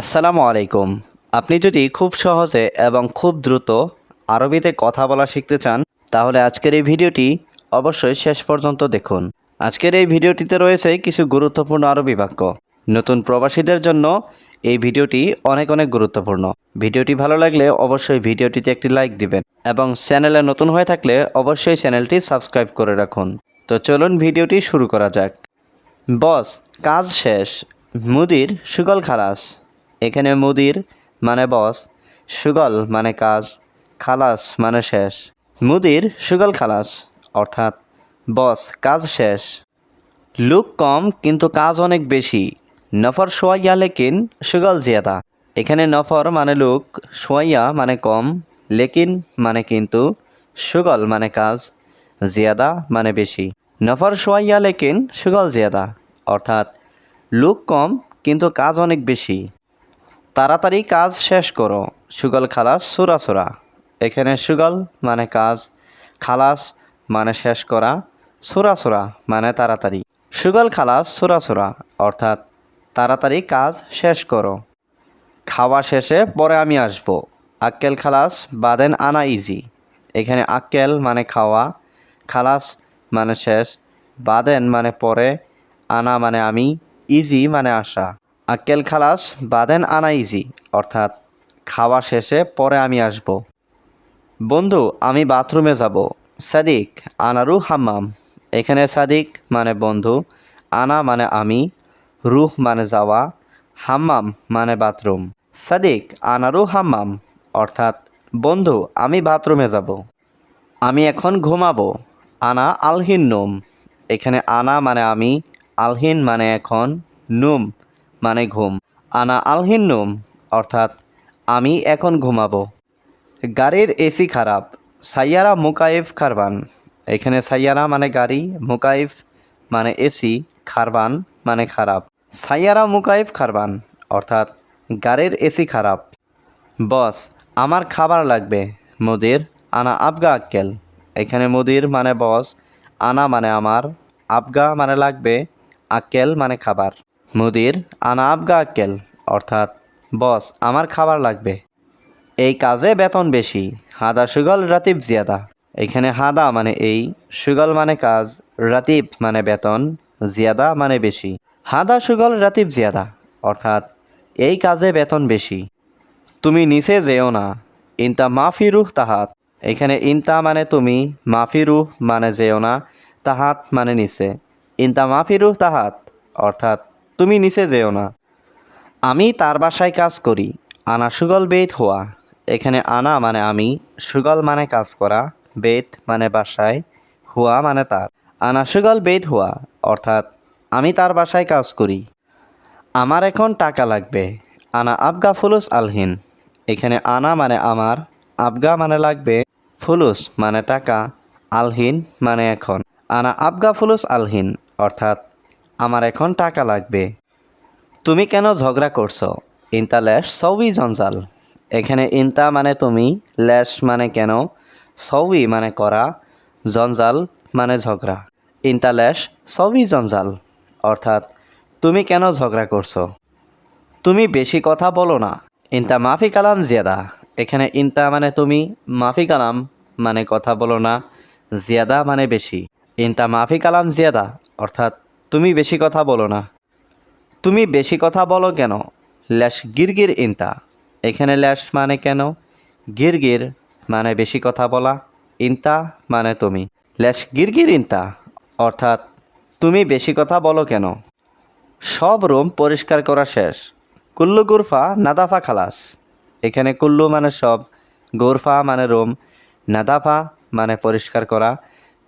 আসসালামু আলাইকুম। আপনি যদি খুব সহজে এবং খুব দ্রুত আরবিতে কথা বলা শিখতে চান, তাহলে আজকের এই ভিডিওটি অবশ্যই শেষ পর্যন্ত দেখুন। আজকের এই ভিডিওটিতে রয়েছে কিছু গুরুত্বপূর্ণ আরবি বাক্য। নতুন প্রবাসীদের জন্য এই ভিডিওটি অনেক অনেক গুরুত্বপূর্ণ। ভিডিওটি ভালো লাগলে অবশ্যই ভিডিওটিতে একটি লাইক দিবেন এবং চ্যানেলে নতুন হয়ে থাকলে অবশ্যই চ্যানেলটি সাবস্ক্রাইব করে রাখুন। তো চলুন ভিডিওটি শুরু করা যাক। বস, কাজ শেষ। মুদির, সুগল খালাস। এখানে মুদির মানে বস, সুগল মানে কাজ, খালাস মানে শেষ। মুদির সুগল খালাস, অর্থাৎ বস, কাজ শেষ। লুক কম, কিন্তু কাজ অনেক বেশি। নফর সোয়াইয়া লেকিন সুগল জিয়াদা। এখানে নফর মানে লুক, সোয়াইয়া মানে কম, লেকিন মানে কিন্তু সুগল মানে কাজ, জিয়াদা মানে বেশি। নফর সোয়াইয়া লেকিন সুগল জিয়াদা, অর্থাৎ লুক কম, কিন্তু কাজ অনেক বেশি। তাড়াতাড়ি কাজ শেষ করো। সুগল খালাস, সুরা সুরা। এখানে সুগল মানে কাজ, খালাস মানে শেষ করা, সুরা সুরা মানে তাড়াতাড়ি। সুগল খালাস, সুরা সুরা, অর্থাৎ তাড়াতাড়ি কাজ শেষ করো। খাওয়া শেষে পরে আমি আসব। আক্কেল খালাস, বাদেন আনা ইজি এখানে আক্কেল মানে খাওয়া, খালাস মানে শেষ, বাদেন মানে পরে, আনা মানে আমি ইজি মানে আসা। আক্কেল খালাস, বাদেন আনা ইজি অর্থাৎ খাওয়া শেষে পরে আমি আসব। বন্ধু, আমি বাথরুমে যাব। সাদিক, আনারু হাম্মাম। এখানে সাদিক মানে বন্ধু, আনা মানে আমি, রুহ মানে যাওয়া, হাম্মাম মানে বাথরুম। সাদিক, আনারু হাম্মাম, অর্থাৎ বন্ধু, আমি বাথরুমে যাব। আমি এখন ঘুমাবো। আনা আলহিন নুম। এখানে আনা মানে আমি, আলহিন মানে এখন নুম। মানে ঘুম। আনা আলহিন নুম, অর্থাৎ আমি এখন ঘুমাবো। গাড়ির এসি খারাপ, সাইয়ারা মুকাইফ খারবান। এখানে সাইয়ারা মানে গাড়ি, মুকাইফ মানে এসি, খারবান মানে খারাপ। সাইয়ারা মুকাইফ খারবান, অর্থাৎ গাড়ির এসি খারাপ। বস, আমার খাবার লাগবে। মুদির, আনা আবগা আক্কেল। এখানে মুদির মানে বস, আনা মানে আমার, আবগা মানে লাগবে, আক্কেল মানে খাবার। মুদির আনা আবগা আক্কেল অর্থাৎ, বস, আমার খাবার লাগবে। এই কাজে বেতন বেশি, হাদা সুগল রাতিব জিয়াদা। এখানে হাদা মানে এই, সুগল মানে কাজ, রাতিব মানে বেতন, জিয়াদা মানে বেশি। হাদা সুগল রাতিব জিয়াদা, অর্থাৎ, এই কাজে বেতন বেশি। তুমি নিচে যেও না, ইনতা মাফি রুহ তাহাত। এখানে ইনতা মানে তুমি, মাফি রুহ মানে যেও না, তাহাত মানে নিচে। ইনতা মাফি রুহ তাহাত, অর্থাৎ তুমি নিচে যেও না। আমি তার বাসায় কাজ করি, আনা সুগল বেত হওয়া এখানে আনা মানে আমি, সুগল মানে কাজ করা বেত মানে বাসায় হুয়া মানে তার। আনা সুগল বেত হওয়া অর্থাৎ আমি তার বাসায় কাজ করি। আমার এখন টাকা লাগবে, আনা আবগা ফুলুস আলহিন। এখানে আনা মানে আমার, আবগা মানে লাগবে, ফুলুস মানে টাকা, আলহিন মানে এখন। আনা আবগা ফুলুস আলহিন, অর্থাৎ আমার এখন টাকা লাগবে। তুমি কেন ঝগড়া করছ? ইনতা ল্যাশ সৌই জঞ্জাল। এখানে ইনতা মানে তুমি, ল্যাশ মানে কেন? সৌই মানে করা, জঞ্জাল মানে ঝগড়া। ইনতা ল্যাশ সৌই জঞ্জাল। অর্থাৎ, তুমি কেন ঝগড়া করছ? তুমি বেশি কথা বলো না। ইনতা মাফি কালাম জিয়াদা। এখানে ইনতা মানে তুমি, মাফি কালাম মানে কথা বলো না, জিয়াদা মানে বেশি। ইনতা মাফি কালাম জিয়াদা। অর্থাৎ তুমি বেশি কথা বলো না। তুমি বেশি কথা বলো কেন? ল্যাশ গিরগির ইনতা। এখানে ল্যাশ মানে কেন? গিরগির মানে বেশি কথা বলা, ইনতা মানে তুমি। ল্যাশ গিরগির ইনতা, অর্থাৎ তুমি বেশি কথা বলো কেন? সব রুম পরিষ্কার করা শেষ। কুল্লু গুরফা নাদাফা খালাস। এখানে কুল্লু মানে সব, গোরফা মানে রুম, নাদাফা মানে পরিষ্কার করা,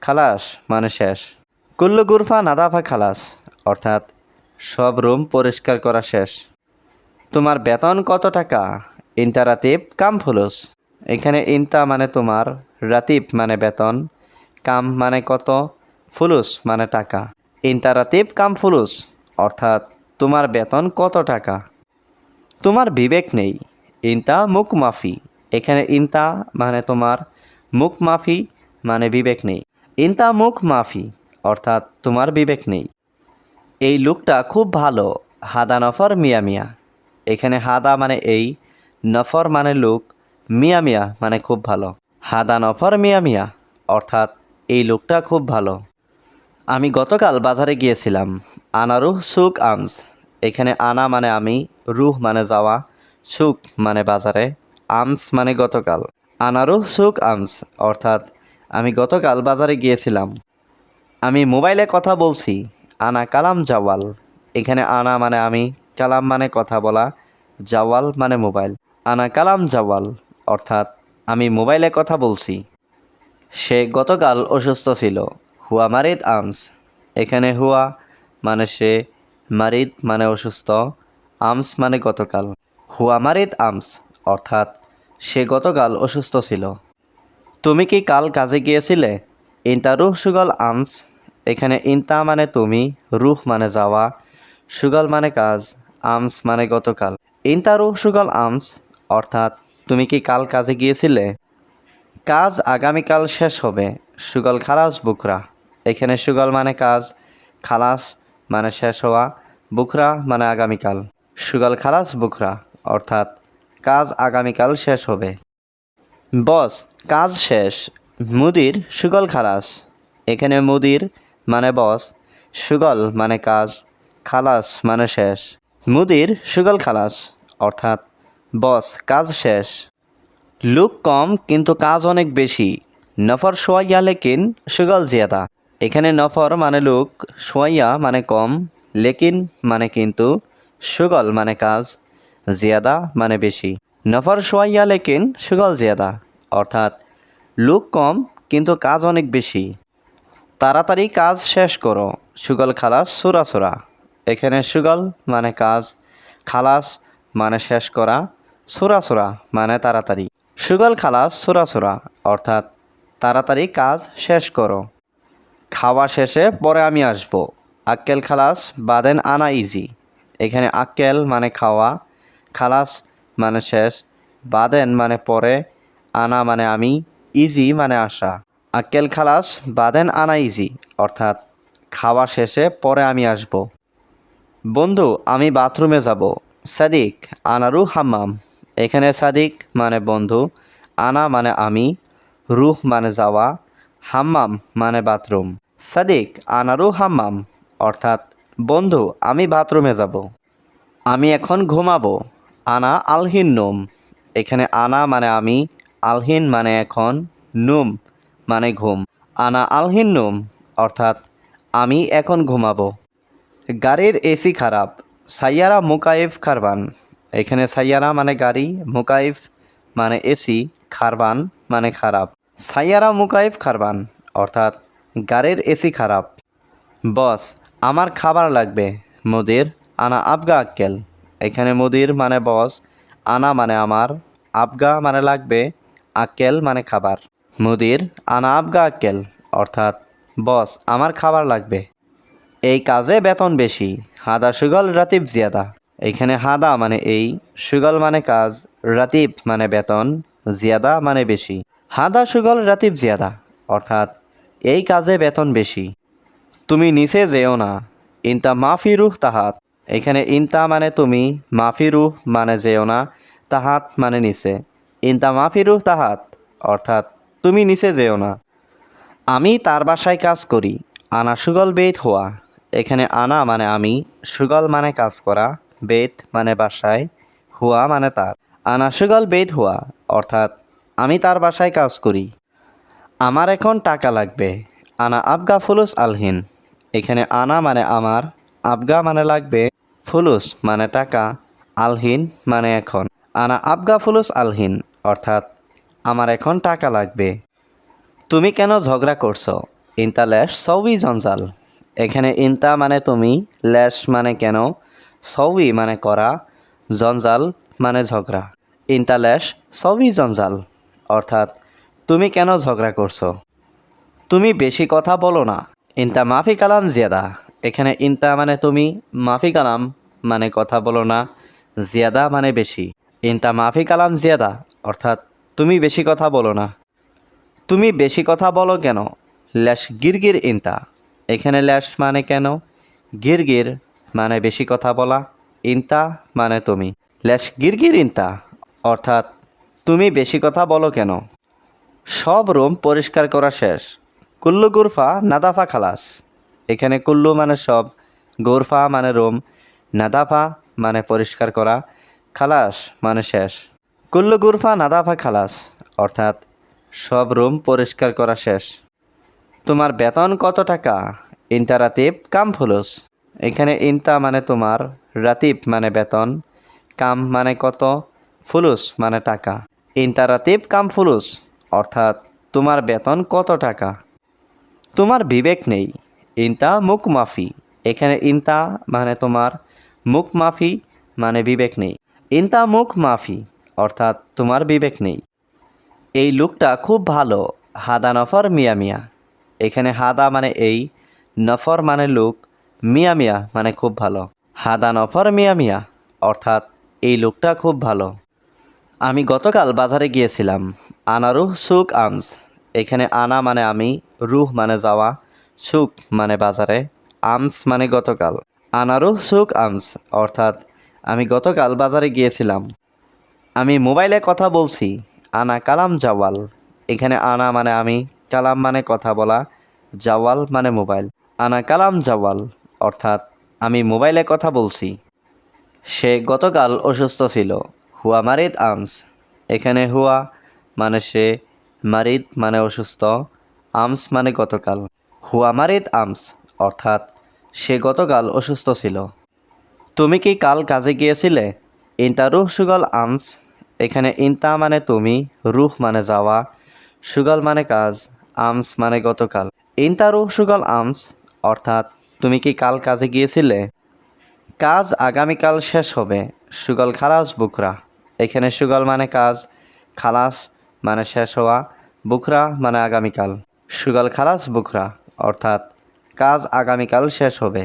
খালাস মানে শেষ। কুল্লু গুরফা নাদাফা খালাস, অর্থাৎ সব রুম পরিষ্কার করা শেষ। তোমার বেতন কত টাকা? ইন্টা রাতিব কাম ফুলুস। এখানে ইন্টা মানে তোমার, রাতিব মানে বেতন, কাম মানে কত? ফুলুস মানে টাকা। ইন্টা রাতিব কাম ফুলুস, অর্থাৎ তোমার বেতন কত টাকা? তোমার বিবেক নেই, ইনতা মুখ মাফি। এখানে ইনতা মানে তোমার, মুখ মাফি মানে বিবেক নেই। ইনতা মুখ মাফি অর্থাৎ তোমার বিবেক নেই। এই লুকটা খুব ভালো, হাদা নফর মিয়া মিয়া। এখানে হাদা মানে এই, নফর মানে লুক, মিয়া মিয়া মানে খুব ভালো। হাদা নফর মিয়া মিয়া, অর্থাৎ এই লোকটা খুব ভালো। আমি গতকাল বাজারে গিয়েছিলাম আনারুহ সুক আমস। এখানে আনা মানে আমি, রুহ মানে যাওয়া সুক মানে বাজারে, আমস মানে গতকাল। আনারুহ সুক আমস, অর্থাৎ আমি গতকাল বাজারে গিয়েছিলাম। আমি মোবাইলে কথা বলছি, আনা কালাম জাওয়াল। এখানে আনা মানে আমি, কালাম মানে কথা বলা, জাওয়াল মানে মোবাইল। আনা কালাম জাওয়াল, অর্থাৎ আমি মোবাইলে কথা বলছি। সে গতকাল অসুস্থ ছিল, হুয়া মারিদ আমস। এখানে হুয়া মানে সে, মারিদ মানে অসুস্থ, আমস মানে গতকাল। হুয়া মারিদ আমস, অর্থাৎ সে গতকাল অসুস্থ ছিল। তুমি কি কাল কাজে গিয়েছিলে? ইন্টারুহ সুগল আমস এখানে ইন্তা মানে তুমি, রুহ মানে যাওয়া, সুগল মানে কাজ, আমস মানে গতকাল। ইন্তা, রুহ, সুগল, আমস, অর্থাৎ তুমি কি কাল কাজে গিয়েছিলে? কাজ আগামীকাল শেষ হবে, সুগল খালাস বুকরা এখানে সুগল মানে কাজ, খালাস মানে শেষ হওয়া বুকরা মানে আগামীকাল। সুগল খালাস বুকরা অর্থাৎ কাজ আগামীকাল শেষ হবে। বস, কাজ শেষ, মুদির, সুগল খালাস। এখানে মুদির মানে বস, সুগল মানে কাজ, খালাস মানে শেষ। মুদির, সুগল খালাস, অর্থাৎ বস, কাজ শেষ। লুক কম, কিন্তু কাজ অনেক বেশি। নফর, সোয়াইয়া, লেকিন, সুগল জিয়াদা। এখানে নফর মানে লুক, সোয়াইয়া মানে কম, লেকিন মানে কিন্তু সুগল মানে কাজ, জিয়াদা মানে বেশি। নফর, সোয়াইয়া, লেকিন, সুগল জিয়াদা। অর্থাৎ লুক কম, কিন্তু কাজ অনেক বেশি। তাড়াতাড়ি কাজ শেষ করো। সুগল খালাস, সুরা সুরা। এখানে সুগল মানে কাজ, খালাস মানে শেষ করা, সুরা সুরা মানে তাড়াতাড়ি। সুগল খালাস, সুরা সুরা, অর্থাৎ তাড়াতাড়ি কাজ শেষ করো। খাওয়া শেষে পরে আমি আসব। আক্কেল খালাস, বাদেন আনা ইজি এখানে আক্কেল মানে খাওয়া, খালাস মানে শেষ, বাদেন মানে পরে, আনা মানে আমি ইজি মানে আসা। আক্কেল খালাস, বাদেন আনা ইজি, অর্থাৎ খাওয়া শেষে পরে আমি আসব। বন্ধু, আমি বাথরুমে যাব। সাদিক, আনারু হাম্মাম। এখানে সাদিক মানে বন্ধু, আনা মানে আমি, রুহ মানে যাওয়া, হাম্মাম মানে বাথরুম। সাদিক, আনারু হাম্মাম, অর্থাৎ বন্ধু, আমি বাথরুমে যাব। আমি এখন ঘুমাবো। আনা আলহিন নোম। এখানে আনা মানে আমি, আলহিন মানে এখন নুম। মানে ঘুম। আনা আলহিন নুম, অর্থাৎ আমি এখন ঘুমাবো। গাড়ির এসি খারাপ, সাইয়ারা মুকাইফ খারবান। এখানে সাইয়ারা মানে গাড়ি, মুকাইফ মানে এসি, খারবান মানে খারাপ। সাইয়ারা মুকাইফ খারবান, অর্থাৎ গাড়ির এসি খারাপ। বস, আমার খাবার লাগবে, মুদির আনা আবগা আক্কেল। এখানে মুদির মানে বস, আনা মানে আমার, আবগা মানে লাগবে, আক্কেল মানে খাবার। মুদির আনা আবগা আক্কেল অর্থাৎ, বস, আমার খাবার লাগবে। এই কাজে বেতন বেশি, হাদা সুগল রাতিব জিয়াদা। এখানে হাদা মানে এই, সুগল মানে কাজ, রাতিব মানে বেতন, জিয়াদা মানে বেশি। হাদা সুগল রাতিব জিয়াদা, অর্থাৎ, এই কাজে বেতন বেশি। তুমি নিচে যেও না, ইনতা মাফি রুহ তাহাত। এখানে ইনতা মানে তুমি, মাফি রুহ মানে যেও না, তাহাত মানে নিচে। ইনতা মাফি রুহ তাহাত, অর্থাৎ তুমি নিচে যেও না। আমি তার বাসায় কাজ করি। আনা সুগল বেত হওয়া এখানে আনা মানে আমি, সুগল মানে কাজ করা বেত মানে বাসায়, হুয়া মানে তার। আনা সুগল বেত হওয়া অর্থাৎ আমি তার বাসায় কাজ করি। আমার এখন টাকা লাগবে। আনা আবগা ফুলুস আলহিন। এখানে আনা মানে আমার, আবগা মানে লাগবে, ফুলুস মানে টাকা, আলহিন মানে এখন। আনা আবগা ফুলুস আলহিন, অর্থাৎ আমার এখন টাকা লাগবে। তুমি কেন ঝগড়া করছ? ইনতা ল্যাশ, সৌবি জঞ্জাল। এখানে ইনতা মানে তুমি, ল্যাশ মানে কেন? সৌবি মানে করা, জঞ্জাল মানে ঝগড়া। ইনতা ল্যাশ, সৌবি জঞ্জাল। অর্থাৎ, তুমি কেন ঝগড়া করছ? তুমি বেশি কথা বলো না। ইনতা মাফি কালাম জিয়াদা। এখানে ইনতা মানে তুমি, মাফি কালাম মানে কথা বলো না, জিয়াদা মানে বেশি। ইনতা মাফি কালাম জিয়াদা। অর্থাৎ তুমি বেশি কথা বলো না। তুমি বেশি কথা বলো কেন? ল্যাশ গিরগির ইনতা। এখানে ল্যাশ মানে কেন? গিরগির মানে বেশি কথা বলা, ইনতা মানে তুমি। লেশ গিরগির ইনতা, অর্থাৎ তুমি বেশি কথা বলো কেন? সব রুম পরিষ্কার করা শেষ। কুল্লু গুরফা নাদাফা খালাস। এখানে কুল্লু মানে সব, গোরফা মানে রুম, নাদাফা মানে পরিষ্কার করা, খালাস মানে শেষ। কুল্লু গুরফা নাদাফা খালাস, অর্থাৎ সব রুম পরিষ্কার করা শেষ। তোমার বেতন কত টাকা? ইন্টা রাতিব কাম ফুলুস। এখানে ইন্তা মানে তোমার, রাতিব মানে বেতন, কাম মানে কত? ফুলুস মানে টাকা। ইন্টা রাতিব কাম ফুলুস, অর্থাৎ তোমার বেতন কত টাকা? তোমার বিবেক নেই, ইন্তা মুখ মাফি। এখানে ইন্তা মানে তোমার মুখ মাফি মানে বিবেক নেই। ইন্তা মুখ মাফি অর্থাৎ তোমার বিবেক নেই। এই লুকটা খুব ভালো, হাদা নফর মিয়া মিয়া। এখানে হাদা মানে এই, নফর মানে লুক, মিয়া মিয়া মানে খুব ভালো। হাদা নফর মিয়া মিয়া, অর্থাৎ এই লুকটা খুব ভালো। আমি গতকাল বাজারে গিয়েছিলাম, আনারুহ সুক আমস। এখানে আনা মানে আমি, রুহ মানে যাওয়া সুক মানে বাজারে, আমস মানে গতকাল। আনারুহ সুক আমস, অর্থাৎ আমি গতকাল বাজারে গিয়েছিলাম। আমি মোবাইলে কথা বলছি, আনা কালাম জাওয়াল। এখানে আনা মানে আমি, কালাম মানে কথা বলা, জাওয়াল মানে মোবাইল। আনা কালাম জাওয়াল, অর্থাৎ আমি মোবাইলে কথা বলছি। সে গতকাল অসুস্থ ছিল, হুয়া মারিদ আমস। এখানে হুয়া মানে সে, মারিদ মানে অসুস্থ, আমস মানে গতকাল। হুয়া মারিদ আমস, অর্থাৎ সে গতকাল অসুস্থ ছিল। তুমি কি কাল কাজে গিয়েছিলে? ইন্তা রুহ সুগল আমস এখানে ইন্তা মানে তুমি, রুহ মানে যাওয়া, সুগল মানে কাজ, আমস মানে গতকাল। ইন্তা রুহ সুগল আমস অর্থাৎ তুমি কি কাল কাজে গিয়েছিলে? কাজ আগামীকাল শেষ হবে, সুগল খালাস বুকরা। এখানে সুগল মানে কাজ, খালাস মানে শেষ হওয়া, বুকরা মানে আগামীকাল। সুগল খালাস বুকরা, অর্থাৎ কাজ আগামীকাল শেষ হবে।